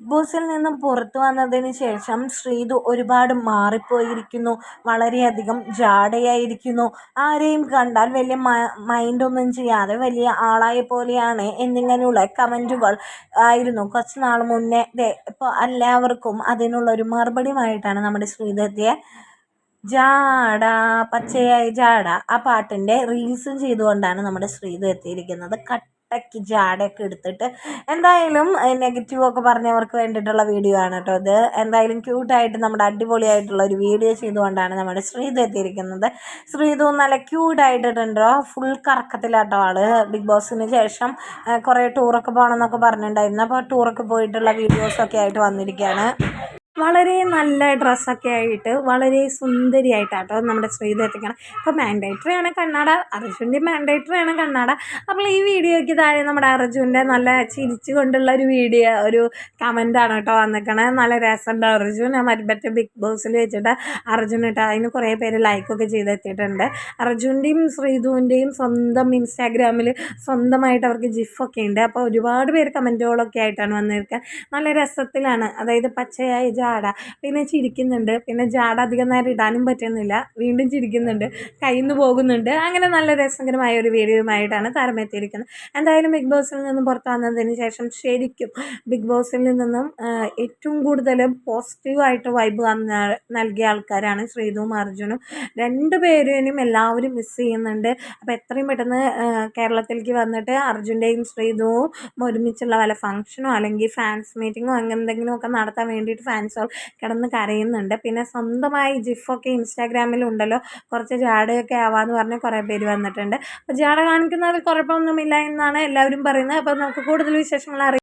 ബോസിൽ നിന്നും പുറത്തു വന്നതിന് ശേഷം ശ്രീതു ഒരുപാട് മാറിപ്പോയിരിക്കുന്നു. വളരെയധികം ജാടയായിരിക്കുന്നു. ആരെയും കണ്ടാൽ വലിയ മൈൻഡൊന്നും ചെയ്യാതെ വലിയ ആളായ പോലെയാണ് എന്നിങ്ങനെയുള്ള കമന്റുകൾ ആയിരുന്നു. കുറച്ച് നാൾ മുന്നേ ഇപ്പോൾ എല്ലാവർക്കും അതിനുള്ളൊരു മറുപടിയുമായിട്ടാണ് നമ്മുടെ ശ്രീതു എത്തിയത് ജാട പച്ചയായ ജാട ആ പാട്ടിന്റെ റീൽസും ചെയ്തുകൊണ്ടാണ് നമ്മുടെ ശ്രീതു എത്തിയിരിക്കുന്നത്. കട്ട് കട്ടയ്ക്ക് ജാടയൊക്കെ എടുത്തിട്ട് എന്തായാലും നെഗറ്റീവ് ഒക്കെ പറഞ്ഞവർക്ക് വേണ്ടിയിട്ടുള്ള വീഡിയോ ആണ് കേട്ടോ ഇത്. എന്തായാലും ക്യൂട്ടായിട്ട് നമ്മുടെ അടിപൊളിയായിട്ടുള്ള ഒരു വീഡിയോ ചെയ്തുകൊണ്ടാണ് നമ്മുടെ ശ്രീതു എത്തിയിരിക്കുന്നത്. ശ്രീതു നല്ല ക്യൂട്ടായിട്ടിട്ടുണ്ടോ ഫുൾ കറക്കത്തിലാട്ടോ ആൾ. ബിഗ് ബോസിന് ശേഷം കുറേ ടൂറൊക്കെ പോകണം എന്നൊക്കെ പറഞ്ഞിട്ടുണ്ടായിരുന്നു. അപ്പോൾ ടൂറൊക്കെ പോയിട്ടുള്ള വീഡിയോസൊക്കെ ആയിട്ട് വന്നിരിക്കുകയാണ്. വളരെ നല്ല ഡ്രസ്സൊക്കെ ആയിട്ട് വളരെ സുന്ദരിയായിട്ടാട്ടോ നമ്മുടെ ശ്രീധ ഇപ്പോൾ മാൻഡേറ്ററി ആണ് കണ്ണാട അർജുന്റെ മാൻഡേറ്ററി ആണ് കണ്ണാട. അപ്പോൾ ഈ വീഡിയോയ്ക്ക് താഴെ നമ്മുടെ അർജുന്റെ നല്ല ചിരിച്ചു കൊണ്ടുള്ള ഒരു വീഡിയോ ഒരു കമന്റാണ് കേട്ടോ വന്നിരിക്കണത് നല്ല രസമുണ്ട് അർജുൻ. മറ്റേ ബിഗ് ബോസിൽ വെച്ചിട്ട് അർജുൻ ഇട്ട് അതിന് കുറേ പേര് ലൈക്കൊക്കെ ചെയ്തെത്തിയിട്ടുണ്ട്. അർജുന്റെയും ശ്രീധുവിന്റെയും സ്വന്തം ഇൻസ്റ്റാഗ്രാമിൽ സ്വന്തമായിട്ട് അവർക്ക് ജിഫൊക്കെ ഉണ്ട്. അപ്പോൾ ഒരുപാട് പേര് കമന്റുകളൊക്കെ ആയിട്ടാണ് വന്നിരിക്കുക നല്ല രസത്തിലാണ്. അതായത് പച്ചയായ ജാട പിന്നെ ചിരിക്കുന്നുണ്ട്. പിന്നെ ജാട അധികം നേരം ഇടാനും പറ്റുന്നില്ല. വീണ്ടും ചിരിക്കുന്നുണ്ട്. കയ്യിൽ പോകുന്നുണ്ട്. അങ്ങനെ നല്ല രസകരമായ ഒരു വീഡിയോയുമായിട്ടാണ് താരമെത്തിയിരിക്കുന്നത്. എന്തായാലും ബിഗ് ബോസിൽ നിന്നും പുറത്തു വന്നതിന് ശേഷം ശരിക്കും ബിഗ് ബോസിൽ നിന്നും ഏറ്റവും കൂടുതൽ പോസിറ്റീവായിട്ട് വൈബ് നൽകിയ ആൾക്കാരാണ് ശ്രീതുവും അർജുനും. രണ്ട് പേരെയും എല്ലാവരും മിസ് ചെയ്യുന്നുണ്ട്. അപ്പോൾ എത്രയും പെട്ടെന്ന് കേരളത്തിലേക്ക് വന്നിട്ട് അർജുന്റെയും ശ്രീതുവും ഒരുമിച്ചുള്ള വല്ല ഫംഗ്ഷനോ അല്ലെങ്കിൽ ഫാൻസ് മീറ്റിങ്ങോ അങ്ങനെ എന്തെങ്കിലുമൊക്കെ നടത്താൻ വേണ്ടിയിട്ട് ഫാൻസ് ഫാൻസുകൾ കിടന്ന് കരയുന്നുണ്ട്. പിന്നെ സ്വന്തമായി ജിഫൊക്കെ ഇൻസ്റ്റാഗ്രാമിലുണ്ടല്ലോ. കുറച്ച് ജാടയൊക്കെ ആവാമെന്ന് പറഞ്ഞ് കുറേ പേര് വന്നിട്ടുണ്ട്. അപ്പോൾ ജാട കാണിക്കുന്നതിൽ കുഴപ്പമൊന്നുമില്ല എന്നാണ് എല്ലാവരും പറയുന്നത്. അപ്പോൾ നമുക്ക് കൂടുതൽ വിശേഷങ്ങൾ അറിയാം.